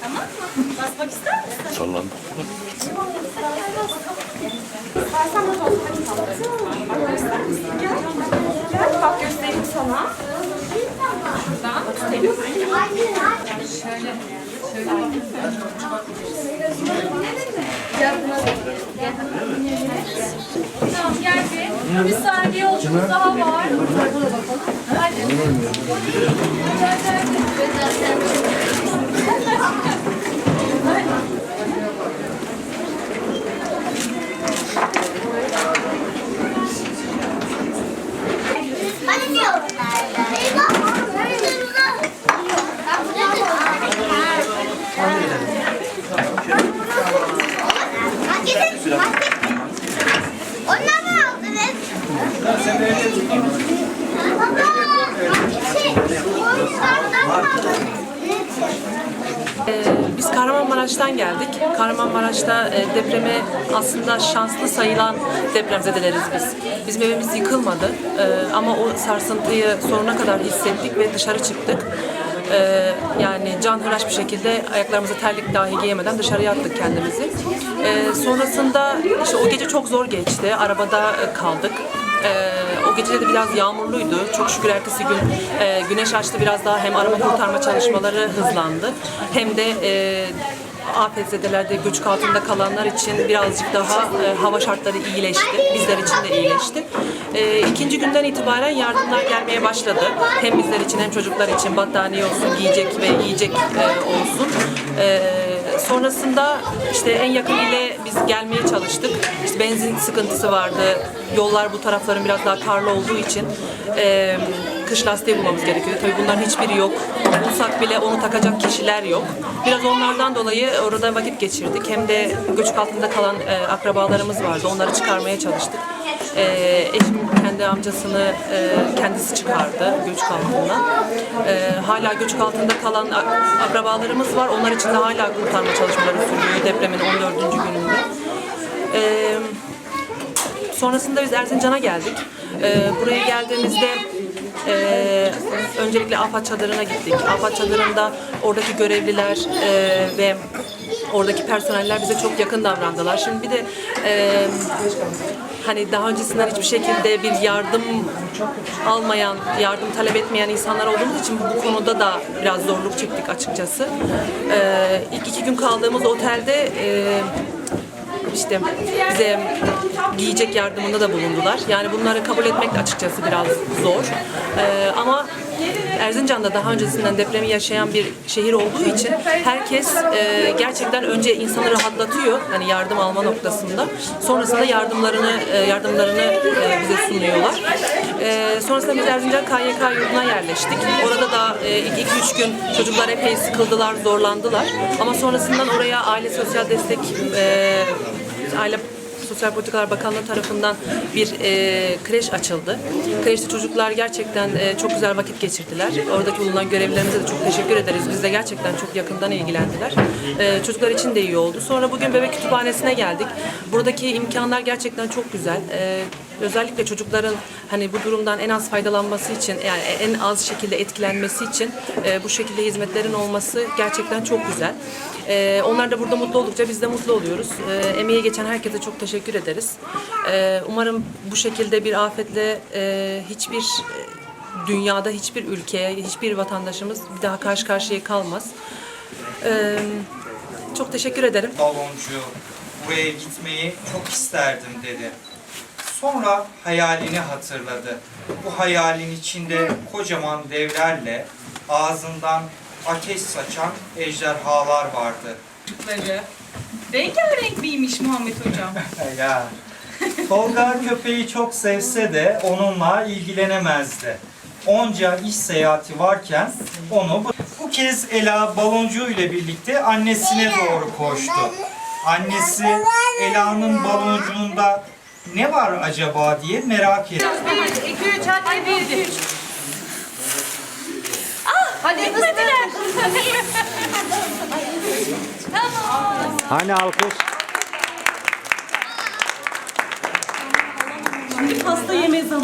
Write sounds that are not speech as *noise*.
Tamam mı? Basmak ister misin? Sallandı. Gel bir. Saniye yolcumuz daha var. Hadi. Hadi Kahramanmaraş'tan geldik. Kahramanmaraş'ta e, depreme aslında şanslı sayılan depremzedeleriz biz. Bizim evimiz yıkılmadı Ee, ama o sarsıntıyı sonuna kadar hissettik ve dışarı çıktık. Ee, Yani canhıraş bir şekilde ayaklarımıza terlik dahi giyemeden dışarıya attık kendimizi. Sonrasında işte o gece çok zor geçti. Arabada e, kaldık. Ee, o gece de biraz yağmurluydu. Çok şükür ertesi gün e, güneş açtı biraz daha hem arama kurtarma çalışmaları hızlandı hem de e, afetzedelerde göçük altında kalanlar için birazcık daha e, hava şartları iyileşti. Bizler için de iyileşti. E, ikinci günden itibaren yardımlar gelmeye başladı. Hem bizler için hem çocuklar için battaniye olsun, giyecek ve yiyecek e, olsun. E, sonrasında işte en yakın ile biz gelmeye çalıştık. İşte benzin sıkıntısı vardı. Yollar bu tarafların biraz daha karlı olduğu için e, kış lastiği bulmamız gerekiyor. Tabii bunların hiçbiri yok. Bulsak bile onu takacak kişiler yok. Biraz onlardan dolayı orada vakit geçirdik. Hem de göçük altında kalan e, akrabalarımız vardı. Onları çıkarmaya çalıştık. E, eşim kendi amcasını e, kendisi çıkardı göçük altından. E, hala göçük altında kalan akrabalarımız var. Onlar için de hala kurtarma çalışmaları sürüyor depremin 14. gününde. E, Sonrasında biz Erzincan'a geldik. Ee, buraya geldiğimizde e, öncelikle AFAD çadırına gittik. AFAD çadırında oradaki görevliler e, ve oradaki personeller bize çok yakın davrandılar. Şimdi bir de e, hani daha öncesinden hiçbir şekilde bir yardım almayan, yardım talep etmeyen insanlar olduğumuz için bu konuda da biraz zorluk çektik açıkçası. Ee, ilk iki gün kaldığımız otelde e, işte bize giyecek yardımında da bulundular. Yani bunları kabul etmek de açıkçası biraz zor. Ee, ama Erzincan'da daha öncesinden depremi yaşayan bir şehir olduğu için herkes e, gerçekten önce insanı rahatlatıyor hani yardım alma noktasında. Sonrasında yardımlarını e, yardımlarını e, bize sunuyorlar. E, sonrasında biz Erzincan KYK yurduna yerleştik. Orada da e, ilk 2-3 gün çocuklar epey sıkıldılar, zorlandılar. Ama sonrasından oraya aile sosyal destek e, aile Sosyal Politikalar Bakanlığı tarafından bir e, kreş açıldı. Kreşte çocuklar gerçekten e, çok güzel vakit geçirdiler. Oradaki bulunan görevlilerimize de çok teşekkür ederiz. Biz de gerçekten çok yakından ilgilendiler. E, çocuklar için de iyi oldu. Sonra bugün bebek kütüphanesine geldik. Buradaki imkanlar gerçekten çok güzel. E, özellikle çocukların hani bu durumdan en az faydalanması için yani en az şekilde etkilenmesi için e, bu şekilde hizmetlerin olması gerçekten çok güzel. E, onlar da burada mutlu oldukça biz de mutlu oluyoruz. E, emeği geçen herkese çok teşekkür ederiz. E, umarım bu şekilde bir afetle e, hiçbir e, dünyada hiçbir ülkeye, hiçbir vatandaşımız bir daha karşı karşıya kalmaz. E, çok teşekkür ederim. baloncu buraya gitmeyi çok isterdim dedi. Sonra hayalini hatırladı. Bu hayalin içinde kocaman devlerle ağzından ateş saçan ejderhalar vardı. Çocukları. Rengarenk miymiş Muhammed Hocam? *laughs* ya. Tolga köpeği çok sevse de onunla ilgilenemezdi. Onca iş seyahati varken onu bu- bu kez Ela baloncuğu ile birlikte annesine doğru koştu. Annesi Ela'nın baloncuğunda ne var acaba diye merak ettim. 1, 2, 3 hadi 1, 2, 3. Ah, hadi gitmediler. *laughs* tamam. Hani alkış? Şimdi pasta yeme zamanı.